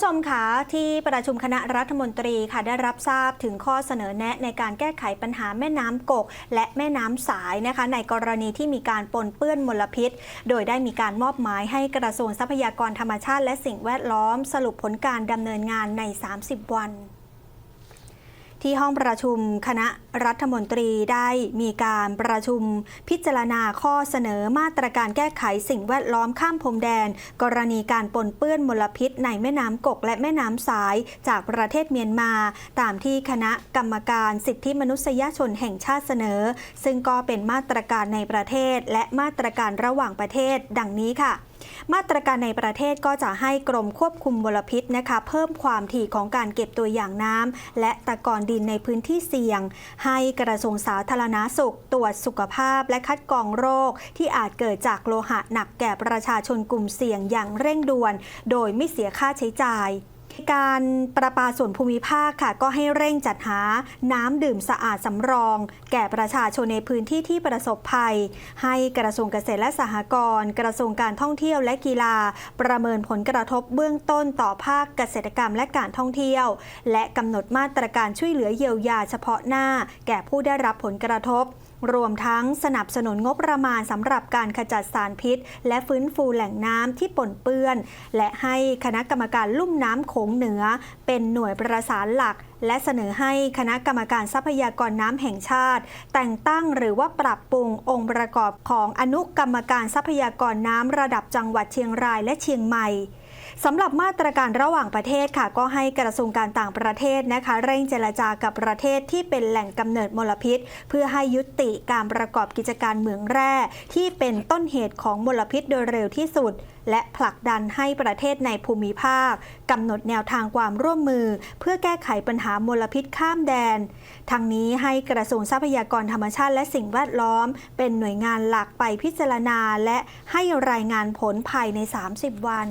ผู้ชมคะที่ประชุมคณะรัฐมนตรีค่ะได้รับทราบถึงข้อเสนอแนะในการแก้ไขปัญหาแม่น้ำกก และแม่น้ำสายนะคะ ในกรณีที่มีการปนเปื้อนมลพิษ โดยได้มีการมอบหมายให้กระทรวงทรัพยากรธรรมชาติ และสิ่งแวดล้อม สรุปผลการดำเนินงานใน 30 วัน ที่ห้องประชุมคณะรัฐมนตรีได้มีการประชุมพิจารณาข้อเสนอมาตรการแก้ไขสิ่งแวดล้อมข้ามพรมแดน กรณีการปนเปื้อนมลพิษในแม่น้ำกกและแม่น้ำสายจากประเทศเมียนมา ตามที่คณะกรรมการสิทธิมนุษยชนแห่งชาติเสนอ ซึ่งก็เป็นมาตรการในประเทศและมาตรการระหว่างประเทศดังนี้ค่ะ มาตรการในประเทศก็จะให้กรมควบคุมมลพิษนะคะ เพิ่มความถี่ของการเก็บตัวอย่างน้ำและตะกอนดินในพื้นที่เสี่ยง ให้กระทรวงสาธารณาสุข ตรวจสุขภาพและคัดกรองโรค ที่อาจเกิดจากโลหะหนักแก่ประชาชนกลุ่มเสี่ยงอย่างเร่งด่วน โดยไม่เสียค่าใช้จ่าย การประปาส่วนภูมิภาคค่ะ ก็ให้เร่งจัดหาน้ำดื่มสะอาดสำรอง แก่ประชาชนในพื้นที่ที่ประสบภัย ให้กระทรวงเกษตรและสหกรณ์กระทรวงการท่องเที่ยวและกีฬา ประเมินผลกระทบเบื้องต้นต่อภาคเกษตรกรรมและการท่องเที่ยว และกำหนดมาตรการช่วยเหลือเยียวยาเฉพาะหน้า แก่ผู้ได้รับผลกระทบ รวมทั้งสนับสนุนงบประมาณสำหรับการขจัดสารพิษ และฟื้นฟูแหล่งน้ำที่ปนเปื้อน และให้คณะกรรมการลุ่มน้ำโขงเหนือ เป็นหน่วยประสานหลัก และเสนอให้คณะกรรมการทรัพยากรน้ำแห่งชาติ แต่งตั้งหรือว่าปรับปรุงองค์ประกอบของอนุกรรมการทรัพยากรน้ำระดับจังหวัดเชียงรายและเชียงใหม่ สำหรับมาตรการระหว่างประเทศค่ะ ก็ให้กระทรวงการต่างประเทศนะคะ เร่งเจรจากับประเทศที่เป็นแหล่งกำเนิดมลพิษ เพื่อให้ยุติการประกอบกิจการเหมืองแร่ ที่เป็นต้นเหตุของมลพิษโดยเร็วที่สุด และผลักดันให้ประเทศในภูมิภาคกำหนดแนวทางความร่วมมือ เพื่อแก้ไขปัญหามลพิษข้ามแดน ทางนี้ให้กระทรวงทรัพยากรธรรมชาติและสิ่งแวดล้อม เป็นหน่วยงานหลักไปพิจารณาและให้รายงานผลภายใน 30 วัน